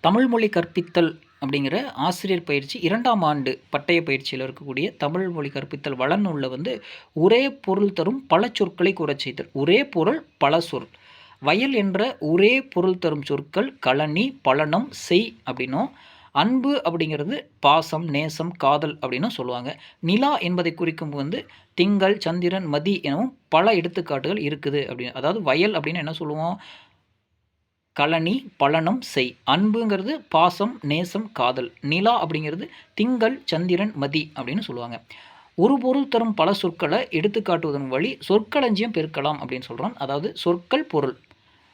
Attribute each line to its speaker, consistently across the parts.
Speaker 1: தமிழ் மொழி கற்பித்தல் அப்படிங்கிற ஆசிரியர் பயிற்சி இரண்டாம் ஆண்டு பட்டய பயிற்சியில் இருக்கக்கூடிய தமிழ் மொழி கற்பித்தல் வளநூலில் வந்து ஒரே பொருள் தரும் பல சொற்களை கூறச் செய்தல். ஒரே பொருள் பல சொல். வயல் என்ற ஒரே பொருள் தரும் சொற்கள் கழனி பலனம் செய் அப்படின்னும் அன்பு அப்படிங்கிறது பாசம் நேசம் காதல் அப்படின்னு சொல்லுவாங்க. நிலா என்பதை குறிக்கும் வந்து திங்கள் சந்திரன் மதி எனவும் பல எடுத்துக்காட்டுகள் இருக்குது அப்படின்னு. அதாவது வயல் அப்படின்னு என்ன சொல்லுவோம்? கலனி பலனம் செய். அன்புங்கிறது பாசம் நேசம் காதல். நிலா அப்படிங்கிறது திங்கள் சந்திரன் மதி அப்படின்னு சொல்லுவாங்க. ஒரு பொருள் தரும் பல சொற்களை எடுத்துக்காட்டுவதன் வழி சொற்களஞ்சியம் பெருக்கலாம் அப்படின்னு சொல்கிறோம் அதாவது சொற்கள் பொருள்.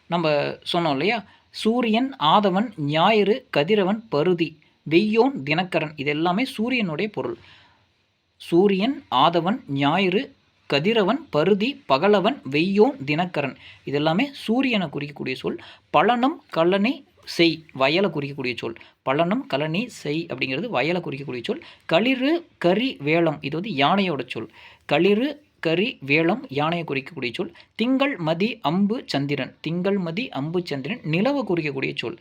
Speaker 1: நம்ம சொன்னோம் இல்லையா? சூரியன் ஆதவன் ஞாயிறு கதிரவன் பருதி வெய்யோன் தினக்கரன். இது எல்லாமே சூரியனுடைய பொருள். சூரியன் ஆதவன் ஞாயிறு கதிரவன் பருதி பகலவன் வெய்யோன் தினக்கரன் இதெல்லாமே சூரியனை குறிக்கக்கூடிய சொல். பலனம் கல்லணை செய் வயலை குறிக்கக்கூடிய சொல். பலனம் கலனி செய் அப்படிங்கிறது வயலை குறிக்கக்கூடிய சொல். களிறு கரி வேளம் இது வந்து யானையோட சொல். களிறு கரி வேளம் யானையை குறிக்கக்கூடிய சொல். திங்கள் மதி அம்பு சந்திரன். திங்கள் மதி அம்பு சந்திரன் நிலவை குறிக்கக்கூடிய சொல்.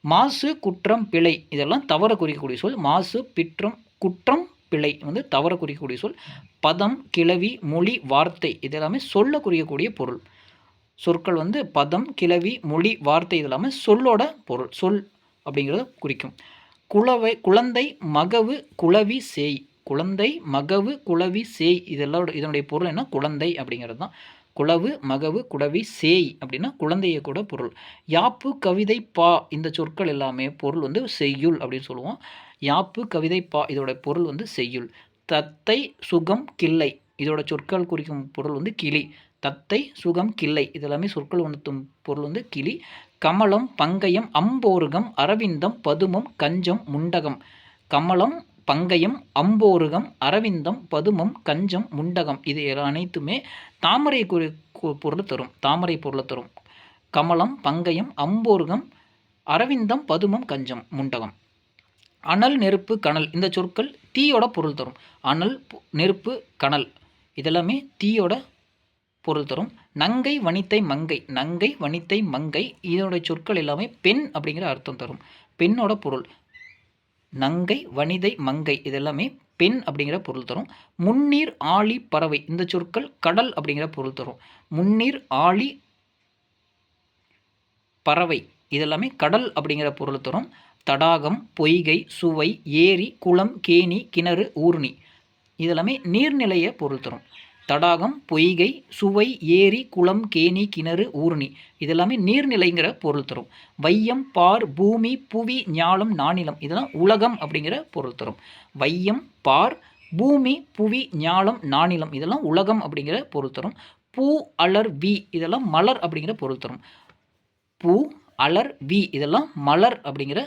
Speaker 1: மாசு குற்றம் பிழை இதெல்லாம் தவற குறிக்கக்கூடிய சொல். மாசு பிற்றம் குற்றம் பிழை வந்து தவற குறிக்கக்கூடிய சொல். பதம் கிளவி மொழி வார்த்தை இதெல்லாமே சொல்ல குறிக்கக்கூடிய பொருள். சொற்கள் வந்து பதம் கிளவி மொழி வார்த்தை இதெல்லாமே சொல்லோட பொருள். சொல் அப்படிங்கிறத குறிக்கும். குளவை குழந்தை மகவு குளவி சேய். குழந்தை மகவு குளவி சேய். இதெல்லாம் இதனுடைய பொருள் என்ன? குழந்தை அப்படிங்கிறது தான். குளவு மகவு குடவி சேய் அப்படின்னா குழந்தைய கூட பொருள். யாப்பு கவிதை பா இந்த சொற்கள் எல்லாமே பொருள் வந்து செய்யுள் அப்படின்னு சொல்லுவோம். யாப்பு கவிதை பா இதோட பொருள் வந்து செய்யுள். தத்தை சுகம் கிள்ளை இதோட சொற்கள் குறிக்கும் பொருள் வந்து கிளி. தத்தை சுகம் கிள்ளை இதெல்லாமே சொற்கள் உணர்த்தும் பொருள் வந்து கிளி. கமலம் பங்கயம் அம்போருகம் அரவிந்தம் பதுமம் கஞ்சம் முண்டகம். கமலம் பங்கயம் அம்போருகம் அரவிந்தம் பதுமம் கஞ்சம் முண்டகம். இது அனைத்துமே தாமரை குறி பொருள் தரும். தாமரை பொருளை தரும். கமலம் பங்கயம் அம்போருகம் அரவிந்தம் பதுமம் கஞ்சம் முண்டகம். அனல் நெருப்பு கனல். இந்த சொற்கள் தீயோட பொருள் தரும். அனல் நெருப்பு கனல். இதெல்லாமே தீயோட பொருள் தரும். நங்கை வனித்தை மங்கை. நங்கை வனித்தை மங்கை. இதோட சொற்கள் எல்லாமே பெண் அப்படிங்கிற அர்த்தம் தரும். பெண்ணோட பொருள். நங்கை வனிதை மங்கை. இதெல்லாமே பெண் அப்படிங்கிற பொருள் தரும். முன்னீர் ஆழி பறவை. இந்த சொற்கள் கடல் அப்படிங்கிற பொருள் தரும். முன்னீர் ஆழி பறவை. இதெல்லாமே கடல் அப்படிங்கிற பொருள் தரும். தடாகம் பொய்கை சுவை ஏரி குளம் கேணி கிணறு ஊர்ணி. இதெல்லாமே நீர்நிலைய பொருள் தரும். தடாகம் பொய்கை சுவை ஏரி குளம் கேணி கிணறு ஊர்ணி. இதெல்லாமே நீர்நிலைங்கிற பொருள் தரும். வையம் பார் பூமி புவி ஞாலம் நானிலம். இதெல்லாம் உலகம் அப்படிங்கிற பொருள் தரும். வையம் பார் பூமி புவி ஞாலம் நானிலம். இதெல்லாம் உலகம் அப்படிங்கிற பொருள் தரும். பூ அலர் வி. இதெல்லாம் மலர் அப்படிங்கிற பொருள் தரும். பூ அலர் வி. இதெல்லாம் மலர் அப்படிங்கிற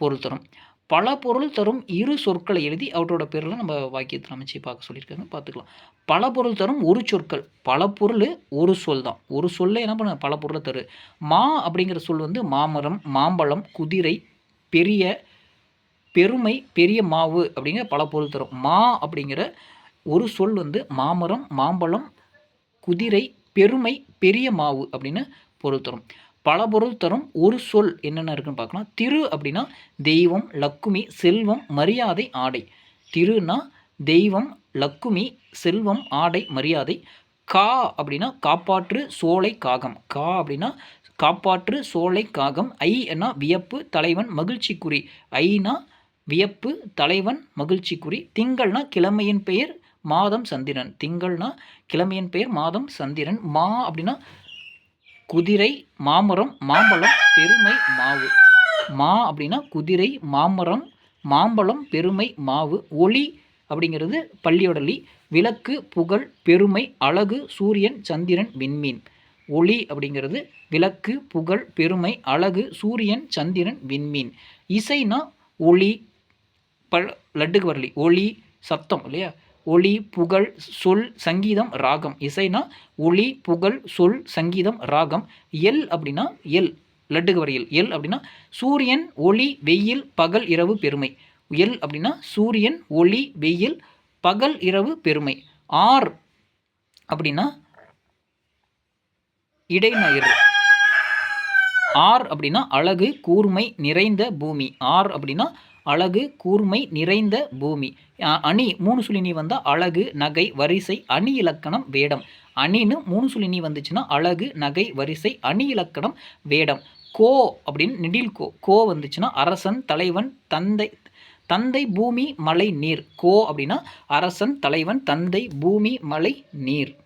Speaker 1: பொருள் தரும். பல பொருள் தரும் இரு சொற்களை எழுதி அவற்றோட பேரில் நம்ம வாக்கியத்தில் அமைச்சு பார்க்க சொல்லியிருக்காங்க. பார்த்துக்கலாம். பல பொருள் தரும் ஒரு சொற்கள். பல பொருள் ஒரு சொல் தான். ஒரு சொல்ல என்ன பண்ண? பல பொருளை தரு. மா அப்படிங்கிற சொல் வந்து மாமரம் மாம்பழம் குதிரை பெரிய பெருமை பெரிய மாவு அப்படிங்கிற பல பொருள் தரும். மா அப்படிங்கிற ஒரு சொல் வந்து மாமரம் மாம்பழம் குதிரை பெருமை பெரிய மாவு அப்படின்னு பொருள் தரும். பல பொருள் தரும் ஒரு சொல் என்னென்ன இருக்குன்னு பார்க்கலாம் திரு அப்படின்னா தெய்வம் லக்குமி செல்வம் மரியாதை ஆடை. திருனா தெய்வம் லக்குமி செல்வம் ஆடை மரியாதை. கா அப்படின்னா காப்பாற்று சோலை காகம். கா அப்படின்னா காப்பாற்று சோலை காகம். ஐ என்ன வியப்பு தலைவன் மகிழ்ச்சி குறி ஐனா வியப்பு தலைவன் மகிழ்ச்சி குறி திங்கள்னா கிழமையின் பெயர் மாதம் சந்திரன். திங்கள்னா கிழமையின் பெயர் மாதம் சந்திரன். மா அப்படின்னா குதிரை மாமரம் மாம்பழம் பெருமை மாவு. மா அப்படின்னா குதிரை மாமரம் மாம்பழம் பெருமை மாவு. ஒளி அப்படிங்கிறது பள்ளியோடலி விளக்கு புகழ் பெருமை அழகு சூரியன் சந்திரன் விண்மீன். ஒளி அப்படிங்கிறது விளக்கு புகழ் பெருமை அழகு சூரியன் சந்திரன் விண்மீன். இசைனா ஒளி ப லட்டுக்கு வரலி. ஒளி சத்தம் இல்லையா? ஒளி புகழ் சொல் சங்கீதம் ராகம். இசைனா ஒளி புகழ் சொல் சங்கீதம் ராகம். எல் அப்படின்னா எல் லட்டுக்கு வரையில். எல் அப்படின்னா சூரியன் ஒளி வெயில் பகல் இரவு பெருமை. எல் அப்படின்னா சூரியன் ஒளி வெயில் பகல் இரவு பெருமை. ஆர் அப்படின்னா இடைநயிறு. ஆர் அப்படின்னா அழகு கூர்மை நிறைந்த பூமி. ஆர் அப்படின்னா அழகு கூர்மை நிறைந்த பூமி. அணி மூணு சுழினி வந்தால் அழகு நகை வரிசை அணி இலக்கணம் வேடம். அணின்னு மூணு சுழினி வந்துச்சுன்னா அழகு நகை வரிசை அணி இலக்கணம் வேடம். கோ அப்படின்னு நெடில் கோ. கோ வந்துச்சுன்னா அரசன் தலைவன் தந்தை தந்தை பூமி மலை நீர். கோ அப்படின்னா அரசன் தலைவன் தந்தை பூமி மலை நீர்.